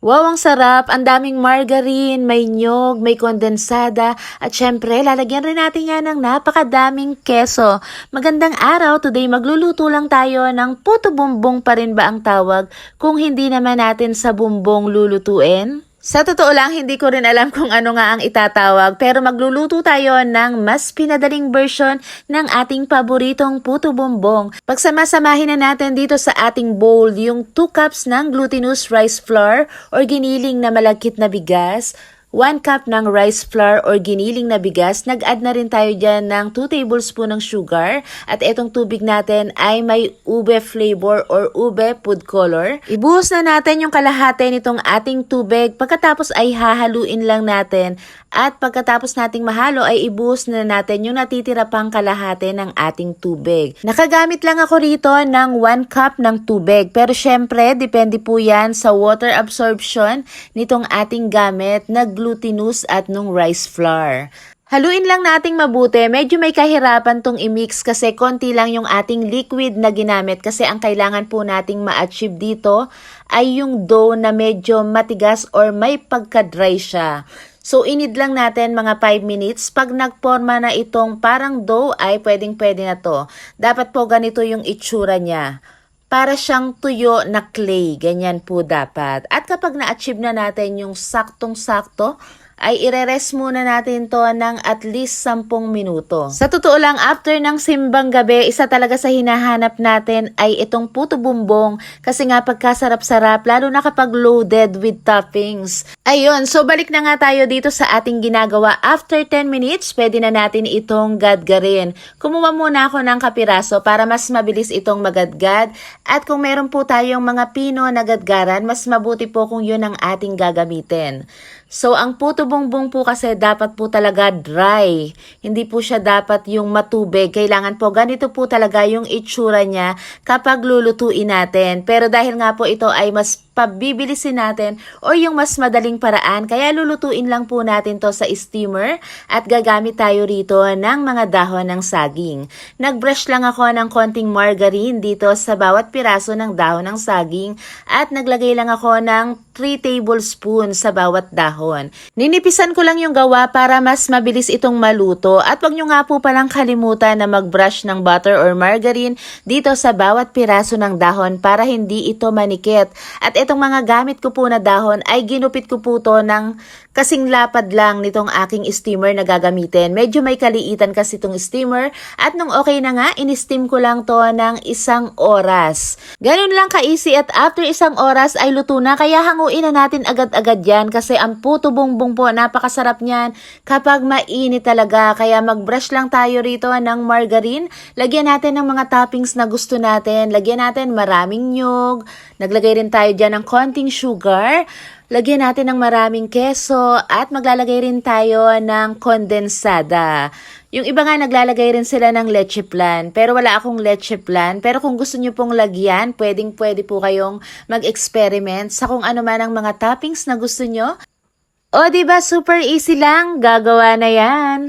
Wow, ang sarap. Ang daming margarine, may nyog, may kondensada, at syempre, lalagyan rin natin yan ng napakadaming keso. Magandang araw. Today, magluluto lang tayo ng puto bumbong pa rin ba ang tawag kung hindi naman natin sa bumbong lulutuin? Sa totoo lang, hindi ko rin alam kung ano nga ang itatawag pero magluluto tayo ng mas pinadaling version ng ating paboritong puto bumbong. Pagsamasamahin na natin dito sa ating bowl yung 2 cups ng glutinous rice flour or giniling na malagkit na bigas, 1 cup ng rice flour or giniling na bigas, nag-add na rin tayo dyan ng 2 tablespoon ng sugar. At itong tubig natin ay may ube flavor or ube food color. Ibuhos na natin yung kalahati nitong ating tubig. Pagkatapos ay hahaluin lang natin. At pagkatapos nating mahalo ay ibuhos na natin yung natitira pang kalahati ng ating tubig. Nakagamit lang ako rito ng 1 cup ng tubig. Pero syempre depende po yan sa water absorption nitong ating gamit. Na glutinous at nung rice flour. Haluin lang nating mabuti. Medyo may kahirapan tong i-mix kasi konti lang yung ating liquid na ginamit kasi ang kailangan po nating ma-achieve dito ay yung dough na medyo matigas or may pagka-dry siya. So, inid lang natin mga 5 minutes. Pag nagporma na itong parang dough ay pwedeng-pwede na to. Dapat po ganito yung itsura niya para siyang tuyo na clay. Ganyan po dapat. At kapag na-achieve na natin yung saktong-sakto, ay ire-rest muna natin to ng at least 10 minuto. Sa totoo lang, after ng simbang gabi, isa talaga sa hinahanap natin ay itong puto bumbong kasi nga pagkasarap-sarap, lalo na kapag loaded with toppings. Ayun, so balik na nga tayo dito sa ating ginagawa. After 10 minutes, pwede na natin itong gadgarin. Kumuha muna ako ng kapiraso para mas mabilis itong magadgad. At kung meron po tayong mga pino na gadgaran, mas mabuti po kung yun ang ating gagamitin. So, ang puto bongbong po kasi dapat po talaga dry. Hindi po siya dapat yung matubig. Kailangan po ganito po talaga yung itsura niya kapag lulutuin natin. Pero dahil nga po ito ay mas pabibilisin natin or yung mas madaling paraan, kaya lulutuin lang po natin to sa steamer at gagamit tayo rito ng mga dahon ng saging. Nagbrush lang ako ng konting margarine dito sa bawat piraso ng dahon ng saging at naglagay lang ako ng 3 tablespoon sa bawat dahon. Ninipisan ko lang yung gawa para mas mabilis itong maluto at wag nyo nga po palang kalimutan na magbrush ng butter or margarine dito sa bawat piraso ng dahon para hindi ito manikit. At itong mga gamit ko po na dahon ay ginupit ko po to ng kasing lapad lang nitong aking steamer na gagamitin. Medyo may kaliitan kasi itong steamer at nung okay na nga, in-steam ko lang to ng isang oras. Ganun lang ka-easy at after isang oras ay luto na kaya hanguin na natin agad-agad yan kasi ang puto bongbong po napakasarap niyan kapag mainit talaga. Kaya mag-brush lang tayo rito ng margarine. Lagyan natin ng mga toppings na gusto natin. Lagyan natin maraming nyog. Naglagay rin tayo dyan ng konting sugar. Lagyan natin ng maraming keso at maglalagay rin tayo ng kondensada. Yung iba nga naglalagay rin sila ng leche plan, pero wala akong leche plan. Pero kung gusto nyo pong lagyan, pwedeng pwede po kayong mag-experiment sa kung ano man ang mga toppings na gusto nyo. O, ba super easy lang, gagawa na yan.